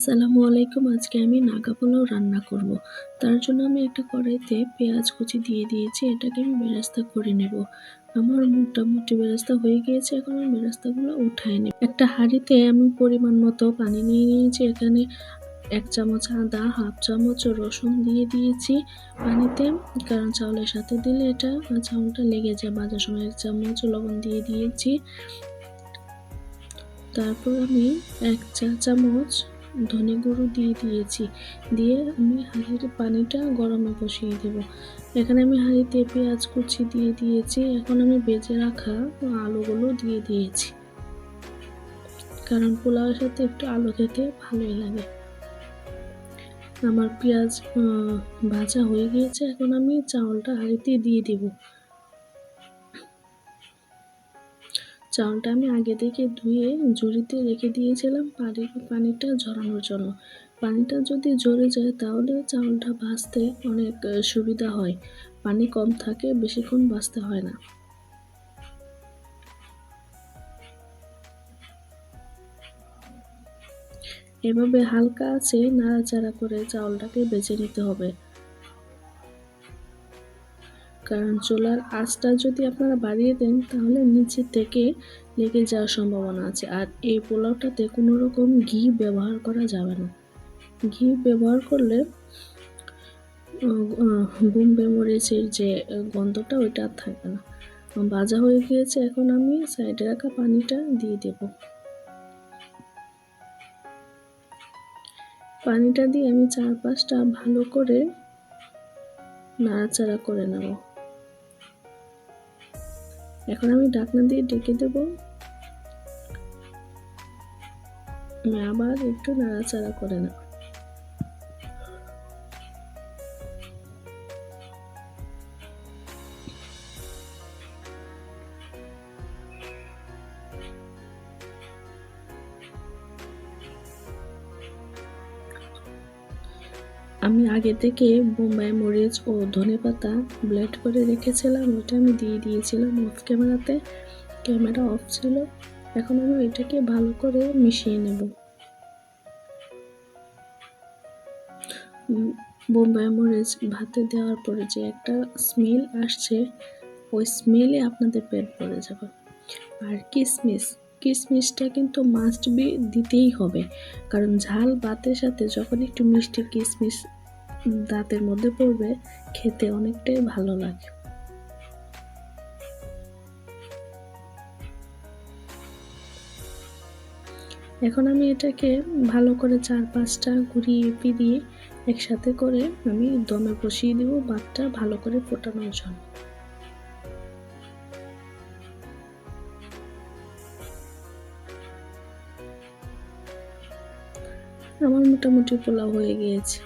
আসসালামু আলাইকুম, আজকে আমি নাগা পোলাও রান্না করব। তার জন্য আমি একটা কড়াইতে পেঁয়াজ কুচি দিয়ে দিয়েছি, এটাকে আমি বেরাস্তা করে নেব। আমার মোটামুটি বেরাস্তা হয়ে গিয়েছে, এখন আমি বেরাস্তাগুলো উঠাই নেব। একটা হাঁড়িতে আমি পরিমাণ মতো পানি নিয়ে নিয়েছি, এখানে এক চামচ আদা, হাফ চামচ রসুন দিয়ে দিয়েছি। পানিতে কারণ চাউলের সাথে দিলে এটা চাউলটা লেগে যায় বাজার সময় এক চামচ লবণ দিয়ে দিয়েছি। তারপর আমি এক চা চামচ ধনে গুঁড়ো দিয়ে দিয়েছি। দিয়ে আমি হাঁড়ির পানিটা গরমে বসিয়ে দেব। এখানে আমি হাঁড়িতে পেঁয়াজ কুচি দিয়ে দিয়েছি। এখন আমি বেজে রাখা আলুগুলো দিয়ে দিয়েছি। কারণ পোলাওয়ের সাথে একটু আলু খেতে ভালোই লাগে। আমার পেঁয়াজ ভাজা হয়ে গিয়েছে। এখন আমি চাউলটা হাঁড়িতে দিয়ে দেবো। চাউলটা আমি আগে থেকে ধুয়ে ঝুড়িতে রেখে দিয়েছিলাম, পানি, পানিটা ঝরানোর জন্য। পানিটা যদি ঝরে যায় তাহলে চাউলটা ভাজতে অনেক সুবিধা হয়। পানি কম থাকে, বেশিক্ষণ ভাজতে হয় না। এভাবে হালকা আছে নাড়াচাড়া করে চাউলটাকে বেছে নিতে হবে। কারণ চুলার আঁচটা যদি আপনারা বাড়িয়ে দেন, তাহলে নিচে থেকে লেগে যাওয়ার সম্ভাবনা আছে। আর এই পোলাওটাতে কোনো রকম ঘি ব্যবহার করা যাবে না। ঘি ব্যবহার করলে বোম্বে মরিচের যে গন্ধটা, ওইটা আর থাকবে না। ভাজা হয়ে গিয়েছে, এখন আমি সাইডে রাখা পানিটা দিয়ে দেব। পানিটা দিয়ে আমি চার পাঁচটা ভালো করে নাড়াচাড়া করে নেব। এখন আমি ঢাকনা দিয়ে ডেকে দেব। আবার একটু নাড়াচাড়া করে নেব আমি আগে থেকে বোম্বাই মরিচ ও ধনে পাতা ব্লেড করে রেখেছিলাম ওটা আমি দিয়ে দিয়েছিলাম অফ ক্যামেরাতে ক্যামেরা অফ ছিল, এখন আমি এটাকে ভালো করে মিশিয়ে নেব। বোম্বাই মরিচ ভাতে দেওয়ার পরে যে একটা স্মেল আসছে, ওই স্মেলে আপনাদের পেট ভরে যাবে। আর কিসমিস কিসমিসটা কিন্তু মাস্ট বি দিতেই হবে। কারণ ঝাল ভাতের সাথে যখন একটু মিষ্টি কিশমিশ দাঁতের মধ্যে পড়বে, খেতে অনেকটাই ভালো লাগে। এখন আমি এটাকে ভালো করে চার পাঁচটা ঘুরিয়ে ফিরিয়ে একসাথে করে আমি দমে বসিয়ে দিব, ভাতটা ভালো করে ফোটানোর জন্য। আমার মোটামুটি পোলাও হয়ে গিয়েছে।